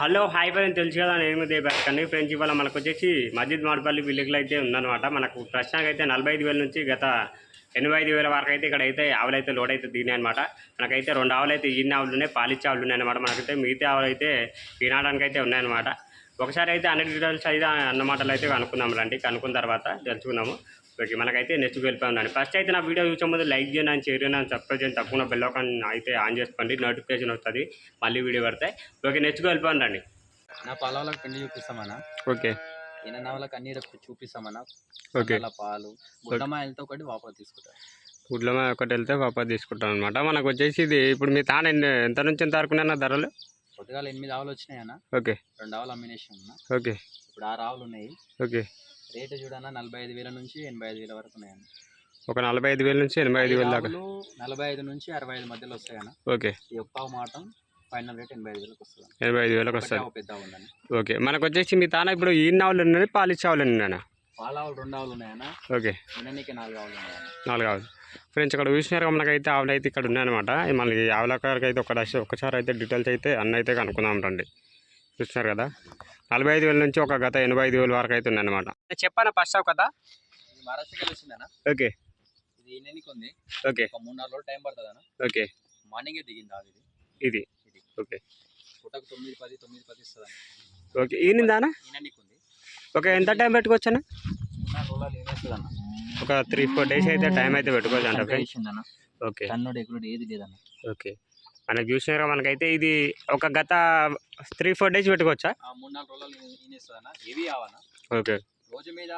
Hello hi friend తెలుసు కదా నేను దేబాకండి ఫ్రెండ్స్ ఇవాళ మనకు వచ్చేసి మస్జిద్ మాడిపల్లి విలేజ్లో అయితే ఉందన్నమాట. మనకు ప్రస్తుతానికి అయితే నలభై ఐదు వేల నుంచి గత ఎనభై ఐదు వేల వరకు అయితే ఇక్కడ అయితే ఆవులైతే లోడ్ అయితే దిగినాయి అనమాట మనకైతే రెండు ఆవులు అయితే ఈయన ఆవులు ఉన్నాయి పాలిచ్చే ఆవులు ఉన్నాయి అనమాట మనకైతే మిగతా ఆవులు అయితే ఈనాడానికి అయితే ఉన్నాయన్నమాట. ఒకసారి అయితే అన్ని డీటెయిల్స్ అయితే అన్నమాటలు అయితే కనుక్కుందాం రండి. కనుక్కున్న తర్వాత తెలుసుకుందాము. ఓకే మనకైతే నెక్స్ట్ వెళ్ళిపోయిందండి ఫస్ట్ అయితే నా వీడియో చూసే ముందు లైక్ చేయండి అని షేర్ చేయండి అని సబ్స్క్రైబ్ చేయండి. తప్పకుండా బెల్ ఐకాన్ అయితే ఆన్ చేసుకోండి. నోటిఫికేషన్ వస్తుంది. మళ్ళీ వీడియో పడతాయి. ఓకే నెక్స్ట్ వెళ్ళిపోండి నా పొలంలోకి పిండి చూపిస్తామన్నా ఓకే ఈయన నవలకు అన్ని చూపిస్తామన్నా ఓకే పాలు గుడ్డమాయలతో ఒకటి వాపస్ తీసుకుంటారు. గుడ్ల మీద ఒకటి వెళ్తే వాపస్ తీసుకుంటాం అనమాట మనకు వచ్చేసి ఇది ఇప్పుడు మీ తాను ఎంత నుంచి ఎంత వరకు ఉన్నాయి అన్న ధరలు? పొద్దుగాల ఎనిమిది ఆవులు వచ్చినాయన్న ఓకే. రెండు ఆవులు అమ్మినేషన్ ఉన్నా. ఓకే. ఇప్పుడు ఆరు ఆవులు ఉన్నాయి. ఓకే. రేటు చూడన్నా నలభై ఐదు వేల నుంచి ఎనభై ఐదు వేల వరకు ఉన్నాయన్న ఒక నలభై ఐదు వేల నుంచి ఎనభై ఐదు వేల దాకా? నలభై ఐదు నుంచి అరవై ఐదు మధ్యలో వస్తాయన్న ఓకే. ఈ ఒక్క మాటం ఫైనల్ రేట్ ఎనభై ఐదు వేలకు వస్తుంది ఎనభై ఐదు వేలకు వస్తుంది. ఆవు పెద్ద ఉందని ఓకే. మనకు వచ్చేసి మీ తాన ఇప్పుడు ఈ ఆవులు ఉన్నాయి పాలిచ్చే ఆవులు ఉన్నాయన్న పాల ఆవులు రెండు ఆవులు ఉన్నాయన్న ఓకే. నాలుగు ఆవులు ఉన్నాయన్న నాలుగు ఆవులు. ఫ్రెండ్స్ ఇక్కడ చూసినారు మనకైతే ఆవులు అయితే ఇక్కడ ఉన్నాయన్నమాట మనకి ఆవుల కారికి అయితే ఒక ఒకసారి అయితే డీటెయిల్స్ అయితే అన్న అయితే కనుక్కుందాం రండి. చూస్తున్నారు కదా? నలభై ఐదు వేల నుంచి ఒక గత ఎనభై ఐదు వేల వరకు అయితే ఉన్నాయన్నమాట చెప్పాను ఫస్ట్ ఆఫ్ కదా ఓకే. ఇది ఈయనకి ఉంది? ఓకే. ఒక మూడు నాలుగు రోజులు టైం పడుతుంది అన్న ఓకే. మార్నింగే దిగింది ఇది. ఓకే. పుట్టకు తొమ్మిది పది తొమ్మిది పది ఇస్తుంది ఓకే. ఈనిందానా ఉంది? ఓకే ఎంత టైం పెట్టుకోవచ్చనా మూడు నాలుగు రోజులు ఏమేస్తుంది అన్న ఒక త్రీ ఫోర్ డేస్ అయితే టైం అయితే పెట్టుకోవచ్చు అంట ఫ్రెండ్స్ ఓకే కన్నుడు ఎగురుడు ఏది లేదన్న. ఓకే మనకు చూసినారా మనకైతే ఇది ఒక గత త్రీ ఫోర్ డేస్ పెట్టుకోవచ్చా? మూడు నాలుగు రోజులు ఏవి ఓకే రోజు మీద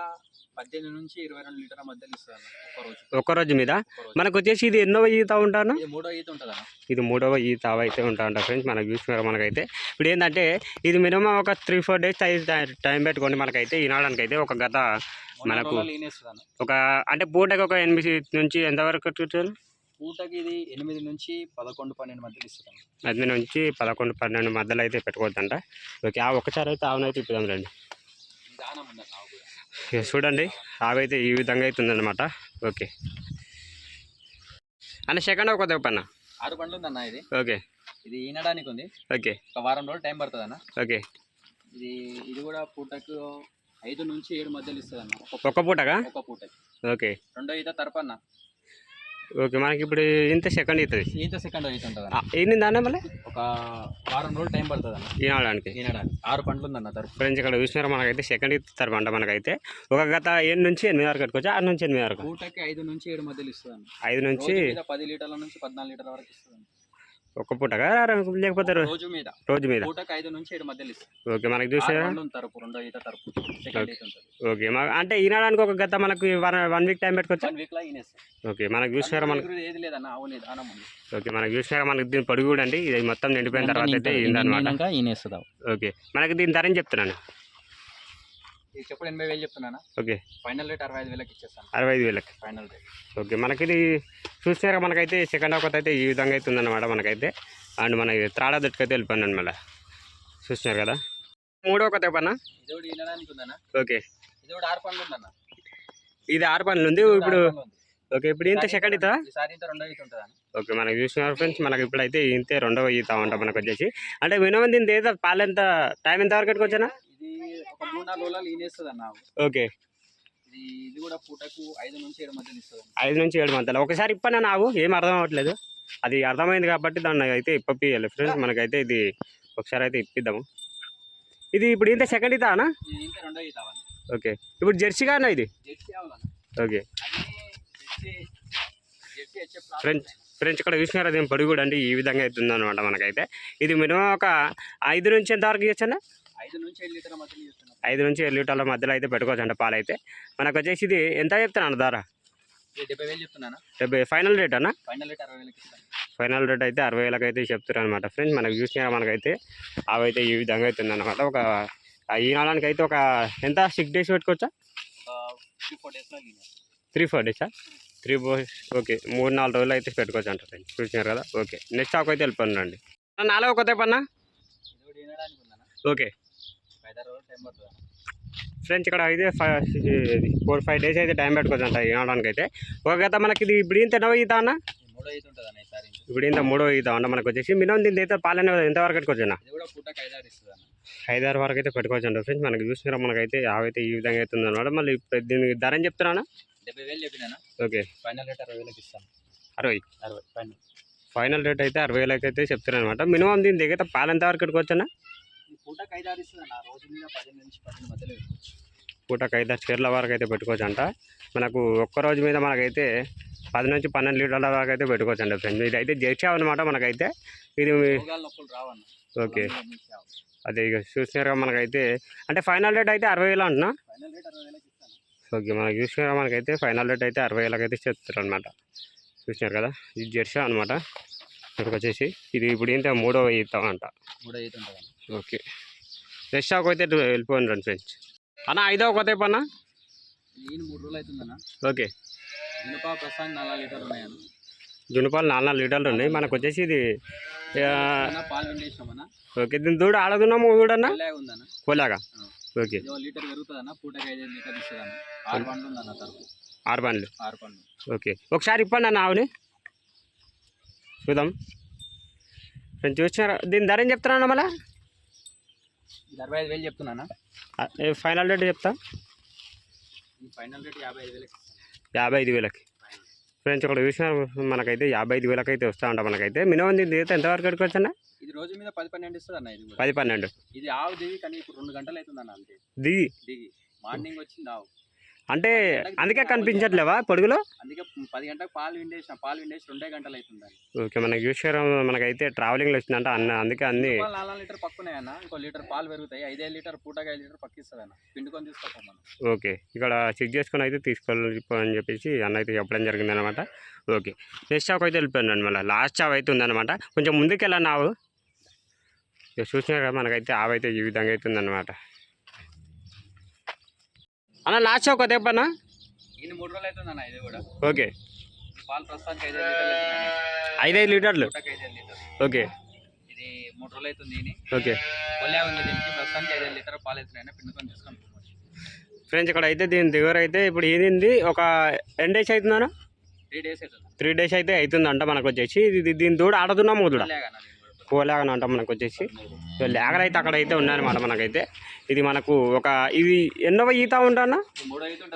పద్దెనిమిది నుంచి ఇరవై రెండు లీటర్ల మధ్యలో ఇస్తుంది అన్న ఒక రోజు మీద? మనకు వచ్చేసి ఇది ఎన్నో ఈత ఉంటాను ఇది మూడో ఈత ఉంటుంది అన్న ఇది మూడవ ఈత అయితే ఉంటాయంట ఫ్రెండ్స్ మనకు చూసినారా మనకైతే. ఇప్పుడు ఏంటంటే ఇది మినిమం ఒక త్రీ ఫోర్ డేస్ టైం పెట్టుకోండి మనకైతే ఈనాడానికి అయితే ఒక గత మనకు- ఒక అంటే పూటకి ఒక ఎనిమిది నుంచి ఎంతవరకు? పూటకి ఇది ఎనిమిది నుంచి పదకొండు పన్నెండు మధ్యలో అన్న ఎనిమిది నుంచి పదకొండు పన్నెండు మధ్యలో అయితే పెట్టుకోవద్దంట. ఓకే ఆ ఒకసారి అయితే ఆవునైతే ఇప్పుదాం రండి చూడండి ఆవైతే ఈ విధంగా అవుతుందన్నమాట. ఓకే. అన్న సెకండ్ ఒక పన్న? ఆరు బండ్లు ఉంది అన్న ఇది? ఓకే. ఇది ఈనడానికి ఉంది. ఓకే. ఒక వారం రోజులు టైం పడుతుంది అన్న ఓకే. ఇది ఇది కూడా పూటకు ఐదు నుంచి ఏడు మధ్యలో ఇస్తుంది అన్న ఒక ఒక్క పూటగా ఒక పూటకి ఓకే. రెండో ఈత తరపన్న. ఓకే మనకి ఇప్పుడు ఇంత సెకండ్ అవుతుంది ఈత సెకండ్ ఈత ఉంటుంది అన్న ఏంది అన్న మళ్ళీ? ఒక వారం రోజులు టైం పడుతుంది అన్న ఈనాడానికి ఈనడానికి ఆరు పండ్లు ఉందన్న తరపు. ఫ్రెండ్స్ ఇక్కడ చూసినారా? మనకైతే సెకండ్ ఇస్తారు అంట మనకైతే. ఒక గత ఏడు నుంచి ఎనిమిది వరకు కట్టుకోవచ్చు? ఆరు నుంచి ఎనిమిది వరకు? పూటకి ఐదు నుంచి ఏడు మధ్యలో ఇస్తుంది అన్న ఐదు నుంచి పది లీటర్ల నుంచి పద్నాలుగు లీటర్ల వరకు ఇస్తుంది. ఒక్క పూటగా లేకపోతే రోజు మీద. రోజు మీద. పూటకి ఐదు నుంచి ఏడు మధ్యలో ఇస్తుంది ఓకే మనకి ఉంటుంది. ఓకే అంటే ఈనాడానికి ఒక గత మనకి వన్ వీక్ టైం పెట్టుకోవచ్చు? ఓకే మనకు చూసినారా మనకి ఏది లేదన్న ఓకే మనకు చూసినారా మనకి దీని పొడుగు కూడా అండి. ఇది మొత్తం నిండిపోయిన తర్వాత అయితే అనమాట ఓకే మనకి దీని ధర ఏం చెప్తున్నాను? ఇది చెప్పుడు ఎనభై వేలు చెప్తున్నానా? ఓకే. ఫైనల్ రేట్ అరవై ఐదు వేలకు ఇచ్చేస్తాను. అరవై ఐదు వేలకి. Final rate. ఓకే మనకి ఇది చూసినారా మనకైతే సెకండ్ హాఫ్ అయితే ఈ విధంగా అయితే ఉందన్నమాట మనకైతే. అండ్ మనకి త్రాడా దట్టుకైతే వెళ్ళిపోయాను అనమాట చూసినారు కదా? మూడో కొత్త పన్న? ఇది ఉందన్న? ఓకే. ఇది కూడా ఆరు పండ్లు ఉందన్న? ఇది ఆరు పనులు ఉంది ఇప్పుడు. ఓకే ఇప్పుడు ఇంత సెకండ్ ఇతా ఇంత ఓకే మనకి చూసినారు ఫ్రెండ్స్ మనకి ఇప్పుడైతే ఇంతే రెండవ ఈత ఉంటా మనకు వచ్చేసి. అంటే దీని ఏదో పాలు ఎంత టైం ఎంత వరకు ఇది ఒక మూడు నాలుగు రోజులు ఈనేస్తుంది అన్న ఓకే. ఇది ఇది కూడా పూటకు ఐదు నుంచి ఏడు మధ్యలో ఇస్తుంది ఐదు నుంచి ఏడు మధ్యలో. ఒకసారి ఇప్పనా నాకు ఏం అర్థం అవ్వట్లేదు. అది అర్థమైంది కాబట్టి దాన్ని అయితే ఇప్పియాలి ఫ్రెండ్స్ మనకైతే ఇది ఒకసారి అయితే ఇప్పిద్దాము. ఇది ఇప్పుడు ఇంత సెకండ్ ఇతా అన్న ఇది ఇంత రెండో ఈత అవన్న ఓకే. ఇప్పుడు జెర్సీ కానా ఇది? ఓకే. అన్నీ ఫ్రెండ్స్ ఫ్రెండ్స్ ఇక్కడ చూసినారు అది పొడి కూడా అండి ఈ విధంగా అవుతుంది అనమాట మనకైతే. ఇది మినిమం ఒక ఐదు నుంచి ఎంత వరకు ఇచ్చన్నా ఐదు నుంచి ఏడు లీటర్ల మధ్యలో అయితే పెట్టుకోవచ్చు అంట పాలు అయితే మనకు వచ్చేసి ఇది ఎంత చెప్తాను ధర? డెబ్బై చెప్తున్నానా? ఫైనల్ రేట్ అన్న? ఫైనల్ రేట్ అయితే అరవై వేలకు అయితే చెప్తారు అనమాట ఫ్రెండ్స్ మనకు చూసినా మనకైతే అవి అయితే ఈ విధంగా అవుతుంది అనమాట ఒక ఆ ఈనాడానికి అయితే ఒక ఎంత? సిక్స్ డేస్ పెట్టుకోవచ్చా? త్రీ ఫోర్ డేసా త్రీ ఫోర్ ఓకే మూడు నాలుగు రోజులు అయితే పెట్టుకోవచ్చు అంట ఫ్రెండ్స్. చూసినారు కదా? ఓకే నెక్స్ట్ ఆకు అయితే వెళ్ళిపోండి నాలుగో కొత్త పన్నా ఓకే ఐదారు రోజులు టైం పడుతుంది ఫ్రెండ్స్ ఇక్కడ అయితే ఫైవ్ ఫోర్ ఫైవ్ డేస్ అయితే టైం పెట్టుకోవచ్చు అంట ఈనాడానికి అయితే. ఒక గత మనకి ఇది ఇప్పుడు ఇంత ఎనభై ఈత అన్న? అన్న. ఇప్పుడు ఇంత మూడో ఈత అంటే మనకు వచ్చేసి. మినిమం దీని అయితే పాలన ఎంతవరకు పెట్టుకోవచ్చు అన్న? ఇది కూడా పూటకు ఐదారు ఇస్తుంది అన్న ఐదారు వరకు అయితే పెట్టుకోవచ్చు అండి ఫ్రెండ్స్. మనకి చూసినారా మనకైతే ఆవైతే ఈ విధంగా అవుతుంది అనమాట మళ్ళీ దీనికి ధర అని చెప్తున్నానా డెబ్బై వేలు చెప్పినా ఓకే. ఫైనల్ రేట్ అరవై వేలకు ఇస్తాను అరవై? అరవై ఫైనల్. ఫైనల్ రేట్ అయితే అరవై వేలకి అయితే చెప్తున్నాను అనమాట మినిమం దీని దగ్గర పాలు ఎంత వరకు పెట్టుకోవచ్చు అన్న? పూటకు ఐదారు ఇస్తుంది అన్న రోజు మీద పదిహేను నుంచి పన్నెండు మధ్యలో పెట్టుకోవచ్చు. పూటకు ఐదారు చీరల వరకు అయితే పెట్టుకోవచ్చు అంట మనకు ఒక్క రోజు మీద మనకైతే పది నుంచి పన్నెండు లీటర్ల వరకు అయితే పెట్టుకోవచ్చు అండి ఫ్రెండ్స్. ఇది అయితే జెర్సీ అనమాట మనకైతే. ఇది ఓకే. అదే ఇక చూసినారుగా మనకైతే. అంటే ఫైనల్ రేట్ అయితే అరవై వేలు అంటున్నా? ఓకే మనకి చూసినారా మనకైతే ఫైనల్ రేట్ అయితే అరవై వేలకి అయితే చెప్తారు అనమాట చూసినారు కదా? ఇది జెర్సీ అనమాట ఇక్కడికి వచ్చేసి ఇది ఇప్పుడు ఏంటంటే మూడవ ఈత అంట. మూడో ఈత ఉంటుంది ఓకే. నెక్స్ట్ షాక్ అయితే వెళ్ళిపోయింది రండి ఫ్రెండ్స్. అన్న మూడు రోజులు అవుతుందన్న ఓకే. ప్రస్తుతానికి నాలుగు లీటర్లు ఉన్నాయన్న. జునుపాలు నాలుగు నాలుగు లీటర్లు ఉన్నాయి. మనకు వచ్చేసి ఇది ఓకే. దీని దూడ ఆడదున్నాము దూడన్న? పోలాగా ఆ. ఓకే. లీటర్ పెరుగుతుందన్న పూటకి ఐదు లీటర్ ఇస్తుందన్న. ఆరు పండ్లు ఉందన్న తరపు. ఆరు బండ్లు ఆరు పండ్లు. ఓకే. ఒకసారి ఇప్పండి అన్న ఆవుని. చూద్దాం. నేను చూసినారా? దీని ధర ఏం చెప్తానన్న మళ్ళా? అరవై ఐదు వేలు చెప్తున్నానా? ఫైనల్ రేట్ చెప్తా? ఫైనల్ రేట్ యాభై ఐదు వేలకి. యాభై ఐదు వేలకి. ఫ్రెండ్స్ ఇక్కడ చూసినారు మనకైతే యాభై ఐదు వేలకి అయితే వస్తూ ఉంటాం మనకైతే. మినిమం దీని అయితే ఎంతవరకు పెట్టుకోవచ్చు అన్న ఇది రోజు మీద పది పన్నెండు ఇస్తుంది అన్న ఇది పది పన్నెండు. ఇది ఆవు దిగి కానీ ఇప్పుడు రెండు గంటలు అవుతుందన్న అంతే. దిగి? దిగి. మార్నింగ్ వచ్చింది ఆవు. అంటే అందుకే కనిపించట్లేవా పొడుగులో? అందుకే పది గంటలకు పాలు విండేసిన. పాలు విండేసి రెండే గంటలు అవుతుందని ఓకే మనకి చూసారు మనకైతే ట్రావెలింగ్లో వచ్చిందంట అన్న అందుకే అన్ని నాలుగు లీటర్ పక్కున్నాయన్న ఇంకో లీటర్ పాలు పెరుగుతాయి. ఐదు లీటర్ ఐదు లీటర్ పక్కిస్తుంది అన్న. పిండుకొని తీసుకోపోం మనం. ఓకే ఇక్కడ చెక్ చేసుకొని అయితే తీసుకోవాలి అని చెప్పేసి అన్న అయితే చెప్పడం జరిగింది అనమాట ఓకే నెక్స్ట్ షాప్ అయితే వెళ్ళిపోయాను అనమాట లాస్ట్ షాప్ అయితే ఉందన్నమాట. కొంచెం ముందుకు వెళ్ళాను ఆవు కదా మనకైతే ఆవు అయితే ఈ విధంగా అయితే ఉందన్నమాట అన్న లాస్ట్ మూడు రోజులు అవుతుందన్న ఇది కూడా. ఓకే. పాలు ప్రస్తుతానికి ఐదు లీటర్లు ఐదైదు లీటర్లు? పూటకి ఐదు లీటర్ ఓకే. ఇది మూడు రోజులు అవుతుంది ఓకే. ఉంది దీనికి ప్రస్తుతానికి ఐదు లీటర్ పాలు అవుతున్నాయన్న పిండుకొని తీసుకొని పోవచ్చు. ఫ్రెండ్స్ ఇక్కడ అయితే దీని దగ్గర అయితే ఇప్పుడు ఏంది ఒక ఎన్ డేస్ అవుతుందన్నా? త్రీ డేస్ అవుతుంది. త్రీ డేస్ అయితే అవుతుందంట మనకు వచ్చేసి. ఇది దీని దూడ ఆడుతున్నాము దూడ? పోలాగని అంటాం మనకు వచ్చేసి. లేగలు అయితే అక్కడ అయితే ఉన్నాయన్నమాట మనకైతే. ఇది మనకు ఒక ఇది ఎన్నవ ఈత ఉంటానా అయితే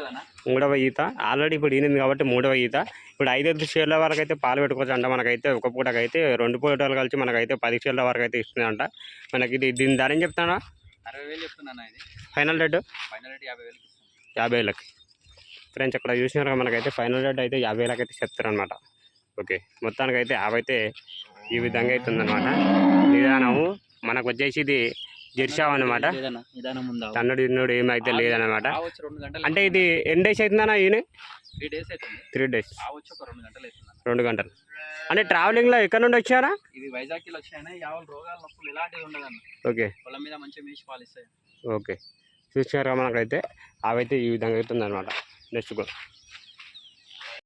మూడవ ఈత ఆల్రెడీ ఇప్పుడు ఈనింది కాబట్టి మూడవ ఈత. ఇప్పుడు ఐదైదు షేర్ల వరకు అయితే పాలు పెట్టుకోవచ్చు అంట మనకైతే. ఒక పూటకైతే రెండు పూటలు కలిసి మనకైతే పది షేర్ల వరకు అయితే ఇస్తుందంట మనకి ఇది దీని ధర ఏం చెప్తానా ఫైనల్ రేటు యాభై వేలకి యాభై ఫ్రెండ్స్ అక్కడ చూసినారు మనకైతే. ఫైనల్ రేట్ అయితే యాభై వేలకి అయితే చెప్తారనమాట ఓకే మొత్తానికి అయితే అవైతే ఈ విధంగా అయితే ఉందన్నమాట నిదానము. మనకు వచ్చేసి ఇది జెర్షా అనమాట తన్నుడు ఇన్నుడు ఏమైతే లేదనమాట అంటే ఇది ఎన్ని డేస్ అవుతుందన్నా ఈయన? త్రీ డేస్ అవుతుంది. రెండు గంటలు అంటే ట్రావెలింగ్లో ఎక్కడ నుండి వచ్చారా? ఇలాంటివి ఉండదన్న. ఓకే. పొలం మీద ఓకే. చూసారా మనకైతే. అవైతే ఈ విధంగా అవుతుంది అనమాట నెక్స్ట్ గో